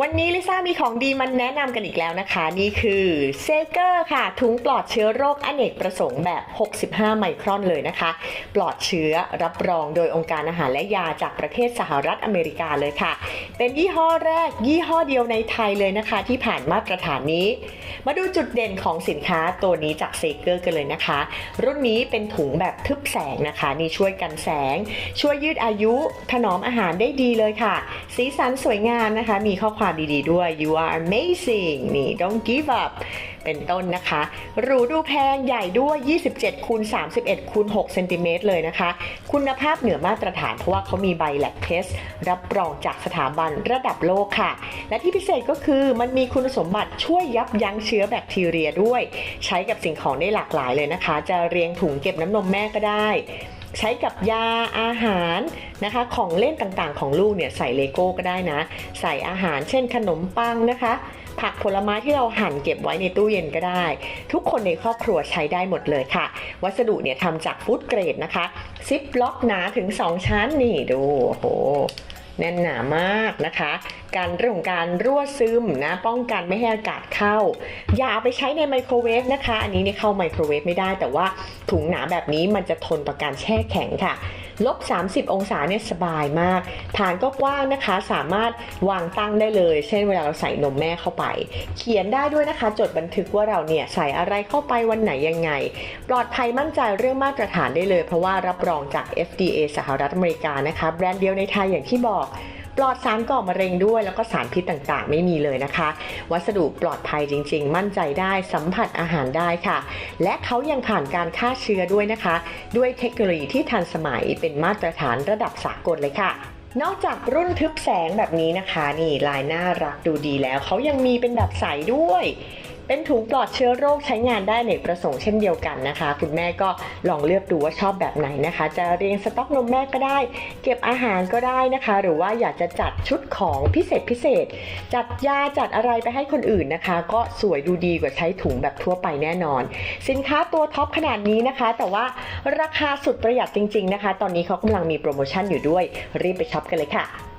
วันนี้ลิซ่ามีของดีมันแนะนำกันอีกแล้วนะคะ นี่คือเซเกอร์ค่ะ ถุงปลอดเชื้อโรคอเนกประสงค์แบบ 65 ไมครอนเลยนะคะ ปลอดเชื้อรับรองโดยองค์การอาหารและยาจากประเทศสหรัฐอเมริกาเลยค่ะ เป็นยี่ห้อแรก ยี่ห้อเดียวในไทยเลยนะคะ ที่ผ่านมาตรฐานนี้ มาดูจุดเด่นของสินค้าตัวนี้จากเซเกอร์กันเลยนะคะ รุ่นนี้เป็นถุงแบบทึบแสงนะคะนี่ช่วยกันแสง ช่วยยืดอายุถนอมอาหารได้ดีเลยค่ะ สีสันสวยงามนะคะ มีข้อความดีๆด้วย you are amazing นี่ don't give up เป็นต้นนะคะ หรูดูแพงใหญ่ด้วย 27คูณ31คูณ6เซนติเมตรเลยนะคะ คุณภาพเหนือมาตรฐานเพราะว่าเขามีใบแลบเทส รับรองจากสถาบันระดับโลกค่ะ และที่พิเศษก็คือมันมีคุณสมบัติช่วยยับยั้งเชื้อแบคทีเรียด้วย ใช้กับสิ่งของได้หลากหลายเลยนะคะ จะเรียงถุงเก็บน้ำนมแม่ก็ได้ ใช้กับยาอาหารนะคะ ของเล่นต่างๆ ของลูกเนี่ยใส่เลโก้ก็ได้นะ ใส่อาหารเช่นขนมปังนะคะ ผักผลไม้ที่เราหั่นเก็บไว้ในตู้เย็นก็ได้ ทุกคนในครอบครัวใช้ได้หมดเลยค่ะ วัสดุเนี่ยทำจากฟู้ดเกรดนะคะซิปล็อกหนาถึง 2 ชั้นนี่ดูโอ้โห แน่นหนามากนะคะ การเรื่องของการรั่วซึมนะ ป้องกันไม่ให้อากาศเข้า อย่าเอาไปใช้ในไมโครเวฟนะคะ อันนี้เนี่ยเข้าไมโครเวฟไม่ได้ แต่ว่าถุงหนาแบบนี้มันจะทนต่อการแช่แข็งค่ะ ลบ 30 องศาเนี่ยสบายมาก ฐานก็กว้างนะคะ สามารถวางตั้งได้เลย เช่นเวลาเราใส่นมแม่เข้าไป เขียนได้ด้วยนะคะ จดบันทึกว่าเราเนี่ยใส่อะไรเข้าไปวันไหนยังไง ปลอดภัยมั่นใจเรื่องมาตรฐานได้เลย เพราะว่ารับรองจาก FDA สหรัฐอเมริกานะคะ แบรนด์เดียวในไทยอย่างที่บอก ปลอดสารก่อมะเร็งด้วย แล้วก็สารพิษต่างๆ ไม่มีเลยนะคะ วัสดุปลอดภัยจริง ๆ มั่นใจได้สัมผัสอาหารได้ค่ะ และเขายังผ่านการฆ่าเชื้อด้วยนะคะ ด้วยเทคโนโลยีที่ทันสมัยเป็นมาตรฐานระดับสากลเลยค่ะนอกจากรุ่นทึบแสงแบบนี้นะคะ นี่ลายน่ารักดูดีแล้ว เขายังมีเป็นแบบใสด้วย เป็นถุงปลอดเชื้อโรคใช้งานได้ในประสงค์เช่นเดียวกันนะคะ คุณแม่ก็ลองเลือกดูว่าชอบแบบไหนนะคะ จะเรียงสต็อกนมแม่ก็ได้ เก็บอาหารก็ได้นะคะ หรือว่าอยากจะจัดชุดของพิเศษพิเศษ จัดยาจัดอะไรไปให้คนอื่นนะคะ ก็สวยดูดีกว่าใช้ถุงแบบทั่วไปแน่นอน สินค้าตัวท็อปขนาดนี้นะคะ แต่ว่าราคาสุดประหยัดจริง ๆนะคะ ตอนนี้เขากำลังมีโปรโมชั่นอยู่ด้วยรีบไปช็อปกันเลยค่ะ